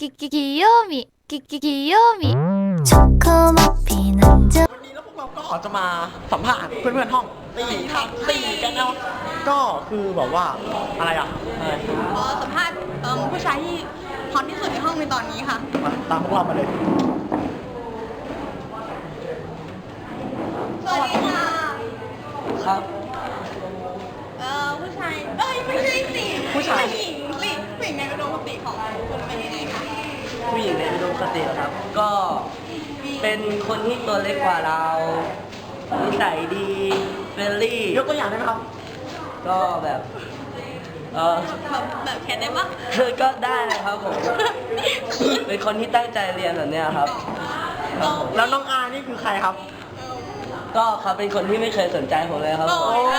กิกิกิโยมิกิกิกิโยมิช็อกโกมอปีนันจวันนี้แล้วพวกเราก็จะมาสัมภาษณ์เพื่อนๆห้องตีทักตีกันเนาะก็คือแบบว่าอะไรอะสัมภาษณ์ผู้ชายที่ฮอตที่สุดในห้องในตอนนี้ค่ะ มาตามพวกเรามาเลยสวัสดีค่ะครับ เออผู้ชาย เอ้ยไม่ใช่สิผู้ชาย ผู้หญิงสิผู้หญิงในอุดมคติของคุณแม ผู้หญิงในอุดมคติครับ ก็เป็นคนที่ตัวเล็กกว่าเรานิสัยดีเฟรนลี่ยกตัวอย่างได้ไหมครับ ก็แบบเออแบบแบบแคทได้ปะก็ได้นะครับผมเป็นคนที่ตั้งใจเรียนแบบเนี้ยครับครับผมแล้วน้องอานี่คือใครครับ ก็เขาเป็นคนที่ไม่เคยสนใจผมเลยครับโอ้ผมยแ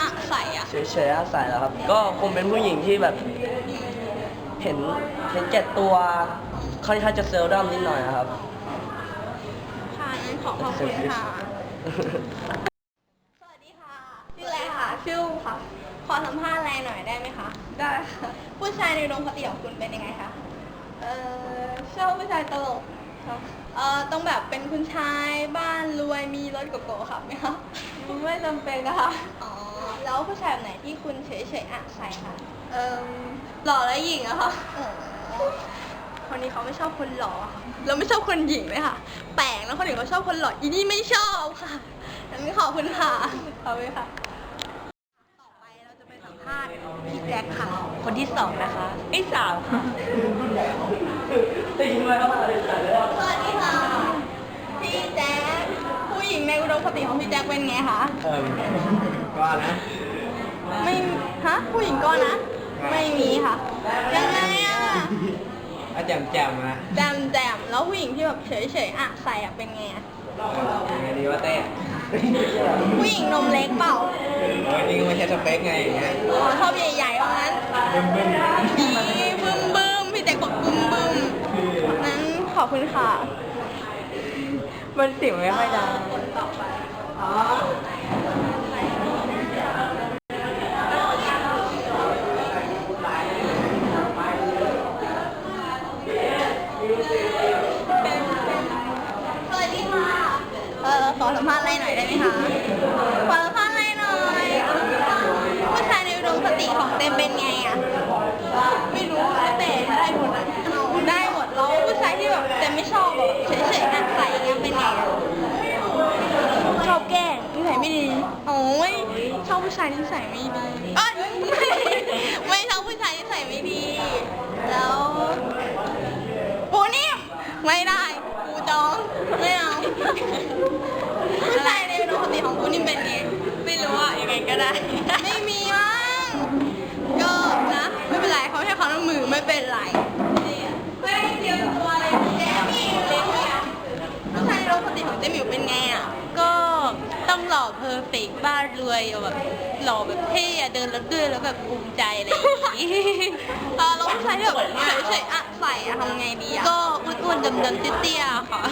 อะใส่อะเฉยๆอาศัยแล้วครับ ก็คงเป็นผู้หญิงที่แบบ เห็นเห็นแก่ตัวค่อนข้างจะเซลล์ดัมนิดหน่อยนะครับ ค่ะงั้นขอขอบคุณค่ะ สวัสดีค่ะ ชื่ออะไรคะชื่อค่ะ ขอสัมภาษณ์อะไรหน่อยได้ไหมคะ ได้ค่ะผู้ชายในอุดมคติของคุณเป็นยังไงคะ เอ่อชอบผู้ชายตลกครับเอ่อต้องแบบเป็นคุณชายบ้านรวยมีรถโกโก้ขับไหมคะ ไม่จำเป็นนะคะ อ๋อ แล้วผู้ชายแบบไหนที่คุณเฉยๆอะใส่ค่ะ เอ่อหล่อและหญิงอะค่ะ คนนี้เขาไม่ชอบคนหล่อค่ะแล้วไม่ชอบคนหญิงเลยค่ะ แปลกนะคนอื่นเขาชอบคนหล่ออีนี่ไม่ชอบค่ะงั้นขอบคุณค่ะขอบคุณค่ะ ต่อไปเราจะไปสัมภาษณ์พี่แจ็คค่ะ คนที่สองนะคะไอ้ยสาวค่ะได้ยินไหมครับสวัสดีค่ะ พี่แจ๊ค ผู้หญิงในอุดมคติของพี่แจ๊คเป็นไงคะเออว่านะ ไม่ฮะผู้หญิงก็นะ ไม่มีค่ะยังไงอะอาแจ่มแจ่มนะแจมแจมแล้วผู้หญิงที่แบบเฉยๆอะใส่อะเป็นไงอะยังไงดีว่าเต้ผู้หญิงนมเล็กเปล่าเออนี่ก็ไม่ใช่สเปคไงอย่างเงี้ยอ๋อชอบใหญ่ๆว่างั้นบึ้มบึ้มดีบึ้มบึ้มพี่แจ๊คบอกบึ้มบึ้มนั้นขอบคุณค่ะมันเสียงไม่ค่อยดัง สวัสดีค่ะ เออขอสัมภาษณ์อะไรหน่อยได้ไหมคะ ขอสัมภาษณ์อะไรหน่อยผู้ชายในอุดมคติของเต็มเป็นไงอะไม่รู้แล้วแต่ได้หมดอะเอาได้หมดแล้วผู้ชายที่แบบเต็มไม่ชอบแบบเฉยๆอักใส่อย่างเงี้ยเป็นไงอะชอบแกล้งนิสัยไม่ดีโอ้ยช อบผู้ชายนิสัยไม่ดีเอ้ยไม่ไม่ชอบผู้ชายนิสัยไม่ดี แล้วปูนิ่มไม่ได้ปูจองไม่เอาผู้ชายในอุดมคติของปูนิ่มเป็นไงไม่รู้อะยังไงก็ได้ ไม่มีมั้งก็นะไม่เป็นไรเขาแค่เขาน้ำมือไม่เป็นไรไม่เตรียมตัวเลยเจมี่เลยผู้ชายในอุดมคติของเจมิวเป็นไงอะก็ต้องหล่อเพอร์เฟกต์ บ้านรวยเอาแบบหล่อแบบเท่อะเดินแล้วเดินแล้วแบบภูมิใจอะไรอย่างงี้ เออแล้วผู้ชายที่แบบเฉยๆอะใส่อะทำไงดีอะก็อ้วนๆดำๆเตี้ยๆค่ะ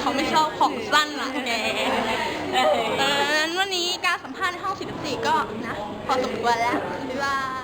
เขาไม่ชอบของสั้นอะแกเออนั้นวันนี้การสัมภาษณ์ในห้อง44ก็นะพอสมควรแล้วบ๊ายบาย